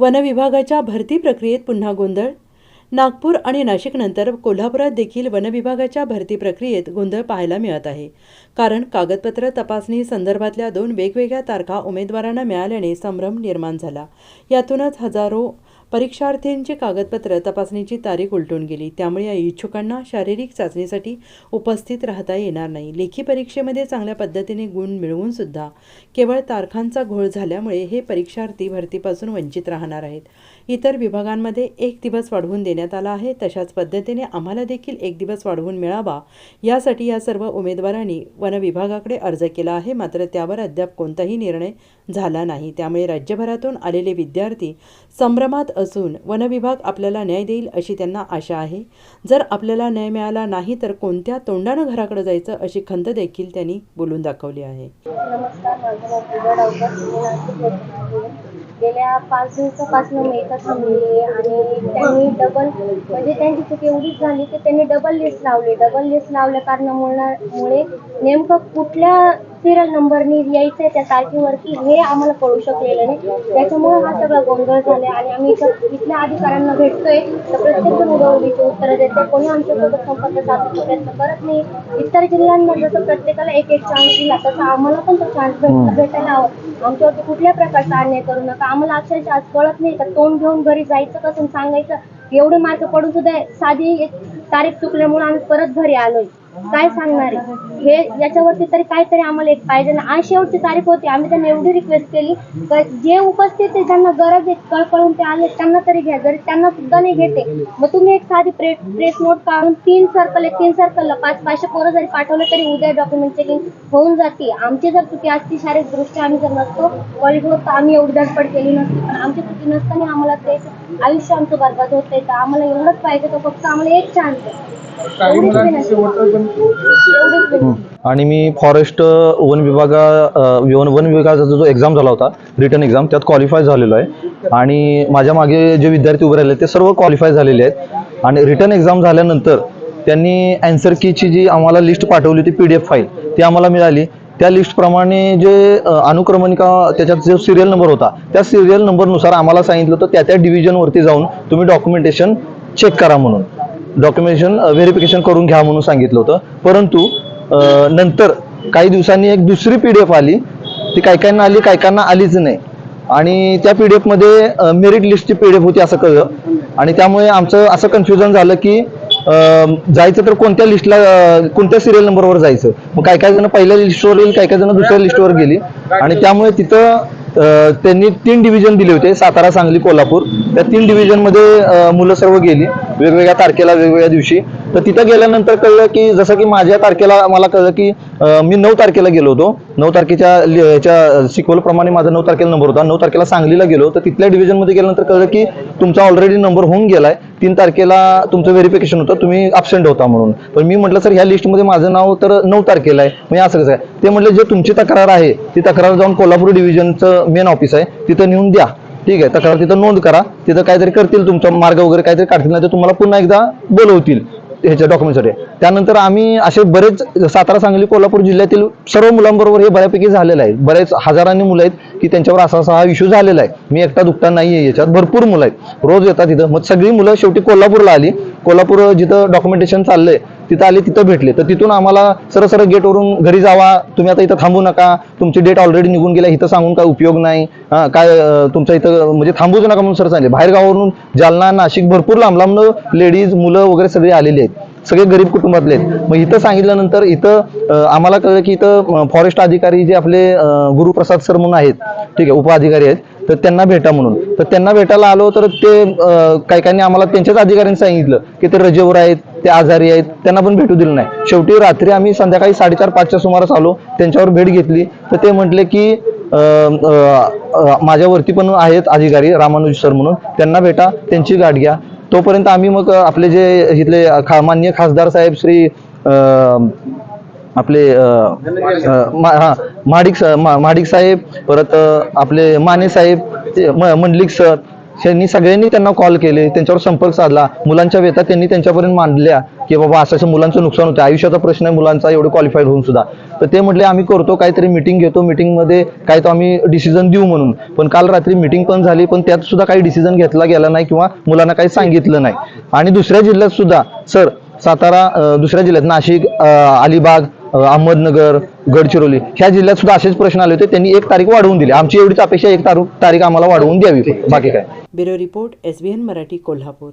वनविभागाच्या भरती प्रक्रियेत पुन्हा गोंधळ? नागपूर आणि नाशिकनंतर कोल्हापुरात देखील वनविभागाच्या भरती प्रक्रियेत गोंधळ पाहायला मिळत आहे. कारण कागदपत्र तपासणी संदर्भातल्या दोन वेगवेगळ्या तारखा उमेदवारांना मिळाल्याने संभ्रम निर्माण झाला. यातूनच हजारो परीक्षार्थींची कागदपत्र तपासणीची तारीख उलटून गेली. त्यामुळे या इच्छुकांना शारीरिक चाचणीसाठी उपस्थित राहता येणार नाही. लेखी परीक्षेमध्ये चांगल्या पद्धतीने गुण मिळवून सुद्धा केवळ तारखांचा घोळ झाल्यामुळे हे परीक्षार्थी भरतीपासून वंचित राहणार आहेत. इतर विभागांमध्ये एक दिवस वाढवून देण्यात आला आहे. तशाच पद्धतीने आम्हाला देखील एक दिवस वाढवून मिळावा. यासाठी या सर्व उमेदवारांनी वनविभागाकडे अर्ज केला आहे. मात्र त्यावर अद्याप कोणताही निर्णय झाला नाही. त्यामुळे राज्यभरातून आलेले विद्यार्थी संभ्रमात असून वनविभाग आपल्याला न्याय देईल अशी त्यांना आशा आहे. जर आपल्याला न्याय मिळाला नाही तर कोणत्या तोंडानं घराकडे जायचं अशी खंत देखील त्यांनी बोलून दाखवली आहे. गेल्या पाच दिवसापासून मी इथं थांबलेली आणि त्यांनी डबल म्हणजे त्यांची चूक एवढीच झाली की त्यांनी डबल लिस्ट लावली. डबल लिस्ट लावल्या कारणामुळे मुळे नेमकं कुठल्या सिरियल नंबरनी यायचं त्या तारखेवरती हे आम्हाला कळू शकलेलं नाही. त्याच्यामुळे हा सगळा गोंधळ झाला आणि आम्ही इथं इथल्या अधिकाऱ्यांना भेटतोय. तर प्रत्येक जण उत्तरं देते कोणी आमच्यासोबत संपर्क साधण्याचा प्रयत्न करत नाही. इतर जिल्ह्यांमध्ये जसं प्रत्येकाला एक एक चान्स दिला. तसं आम्हाला पण तो चान्स भेट भेटायला हवा. आमच्यावरती कुठल्या प्रकारचा अन्याय करू नका. आम्हाला अक्षरशः आज कळत नाही तर तोंड घेऊन घरी जायचं कसं सांगायचं? एवढे मार्क पडून सुद्धा साधी एक तारीख चुकल्यामुळे आम्ही परत घरी आलोय. काय सांगणार आहे? हे याच्यावरती तरी काहीतरी आम्हाला एक पाहिजे ना. आज शेवटची तारीख होती. आम्ही त्यांना एवढी रिक्वेस्ट केली. जे उपस्थित आहे ज्यांना गरज आहे कळकळून ते आले त्यांना तरी घ्या. जरी त्यांना सुद्धा नाही घेते मग तुम्ही एक साधी प्रेस प्रेस नोट काढून तीन सर्कल आहे तीन सर्कलला पाच पाचशे पोरं जरी पाठवलं तरी उद्या डॉक्युमेंट चेकिंग होऊन जाते. आमची जर चुकी असती शारीरिक दृष्ट्या आम्ही जर नसतो कॉलेजवर तर आम्ही एवढी धडपड केली नसती पण आमची चुकी नसताना आम्हाला ते आयुष्य आमचं बरबाद होत तर आम्हाला एवढंच पाहिजे तर फक्त आम्हाला एक चान्स आहे. आणि मी फॉरेस्ट वन विभागा वन वन विभागाचा जो एक्झाम झाला होता रिटर्न एक्झाम त्यात क्वालिफाय झालेलो आहे. आणि माझ्या मागे जे विद्यार्थी उभे राहिले ते सर्व क्वालिफाय झालेले आहेत. आणि रिटर्न एक्झाम झाल्यानंतर त्यांनी अँसर कीची जी आम्हाला लिस्ट पाठवली होती पी डी एफ फाईल ती आम्हाला मिळाली. त्या लिस्टप्रमाणे जे अनुक्रमणिका त्याच्यात जो सिरियल नंबर होता त्या सिरियल नंबरनुसार आम्हाला सांगितलं होतं त्या त्या डिव्हिजनवरती जाऊन तुम्ही डॉक्युमेंटेशन चेक करा म्हणून. डॉक्युमेंटेशन व्हेरिफिकेशन करून घ्या म्हणून सांगितलं होतं. परंतु नंतर काही दिवसांनी एक दुसरी पी डी एफ आली. ती काही काहींना आली काही काहींना आलीच नाही. आणि त्या पी डी एफमध्ये मेरिट लिस्टची पी डी एफ होती असं कळलं. आणि त्यामुळे आमचं असं कन्फ्युजन झालं की जायचं तर कोणत्या लिस्टला कोणत्या सिरियल नंबरवर जायचं? मग काही काही जण पहिल्या लिस्टवर येईल काही काही जण दुसऱ्या लिस्टवर गेली. आणि त्यामुळे तिथं त्यांनी तीन डिव्हिजन दिले होते. सातारा सांगली कोल्हापूर. त्या तीन डिव्हिजनमध्ये मुलं सर्व गेली. वेगवेगळ्या तारखेला वेगवेगळ्या दिवशी. तर तिथं गेल्यानंतर कळलं की जसं की माझ्या तारखेला मला कळलं की मी नऊ तारखेला गेलो होतो. नऊ तारखेच्या याच्या सिक्वलप्रमाणे माझा नऊ तारखेला नंबर होता. नऊ तारखेला सांगलीला गेलो. तर तिथल्या डिव्हिजनमध्ये गेल्यानंतर कळलं की तुमचा ऑलरेडी नंबर होऊन गेलाय. तीन तारखेला तुमचं व्हेरिफिकेशन होतं. तुम्ही अब्सेंट होता म्हणून. पण मी म्हटलं सर ह्या लिस्टमध्ये माझं नाव तर नऊ तारखेला आहे. मी असं कसं आहे. ते म्हटलं जे तुमची तक्रार आहे ती तक्रार जाऊन कोल्हापूर डिव्हिजनचं मेन ऑफिस आहे. तिथं नेऊन द्या. ठीक आहे तक्रार तिथं नोंद करा. तिथं काहीतरी करतील तुमचा मार्ग वगैरे काहीतरी काढतील नाही तर तुम्हाला पुन्हा एकदा बोलवतील ह्याच्या डॉक्युमेंटसाठी. त्यानंतर आम्ही असे बरेच सातारा सांगली कोल्हापूर जिल्ह्यातील सर्व मुलांबरोबर हे बऱ्यापैकी झालेलं आहे. बरेच हजारांनी मुलं आहेत की त्यांच्यावर असा असा हा इश्यू झालेला आहे. मी एकटा दुखता नाही आहे याच्यात भरपूर मुलं आहेत. रोज येतात तिथं मग सगळी मुलं शेवटी कोल्हापूरला आली. कोल्हापूर जिथं डॉक्युमेंटेशन चाललंय तिथं आले तिथं भेटले. तर तिथून आम्हाला सरळ सरळ गेटवरून घरी जावा तुम्ही आता इथं थांबू नका. तुमची डेट ऑलरेडी निघून गेल्या इथं सांगून काय उपयोग नाही. काय तुमच्या तुमचं इथं म्हणजे थांबूच नका म्हणून सर सांगले बाहेर गावावरून जालना नाशिक भरपूर लांब लांब लेडीज मुलं वगैरे सगळे आलेले आहेत. सगळे गरीब कुटुंबातले आहेत. मग इथं सांगितल्यानंतर इथं आम्हाला कळलं की इथं फॉरेस्ट अधिकारी जे आपले गुरुप्रसाद सर म्हणून आहेत. ठीक आहे उपअधिकारी आहेत. तर त्यांना भेटा म्हणून. तर त्यांना भेटायला आलो तर ते काही काही आम्हाला त्यांच्याच अधिकाऱ्यांनी सांगितलं की ते रजेवर आहेत. ते आजारी आहेत त्यांना पण भेटू दिलं नाही. शेवटी रात्री आम्ही संध्याकाळी साडेचार पाचच्या सुमारास आलो त्यांच्यावर भेट घेतली. तर ते म्हटले की अं, माझ्यावरती पण आहेत अधिकारी रामानुज सर म्हणून. त्यांना भेटा त्यांची गाठ घ्या. तोपर्यंत आम्ही मग आपले जे इथले खा मान्य खासदार साहेब श्री अं, आपले अं, अं, हा साहेब परत आपले माने साहेब मंडलिक सर त्यांनी सगळ्यांनी त्यांना कॉल केले त्यांच्यावर संपर्क साधला. मुलांच्या व्यथा त्यांनी त्यांच्यापर्यंत मांडल्या की बाबा असं असं मुलांचं नुकसान होतं आयुष्याचा प्रश्न आहे मुलांचा एवढं क्वालिफाईड होऊन सुद्धा. तर ते म्हटले आम्ही करतो काहीतरी मिटिंग घेतो. मिटिंगमध्ये काय तो आम्ही डिसिजन देऊ म्हणून. पण काल रात्री मिटिंग पण झाली पण त्यात सुद्धा काही डिसिजन घेतला गेला नाही किंवा मुलांना काही सांगितलं नाही. आणि दुसऱ्या जिल्ह्यात सुद्धा सर सातारा दुसऱ्या जिल्ह्यात नाशिक अलिबाग अहमदनगर गडचिरोली ह्या जिल्ह्यात सुद्धा असेच प्रश्न आले होते. त्यांनी एक तारीख वाढवून दिली. आमची एवढीच अपेक्षा एक तारीख तारीख आम्हाला वाढवून द्यावी. बाकी काय. Bureau report S Marathi Kolhapur.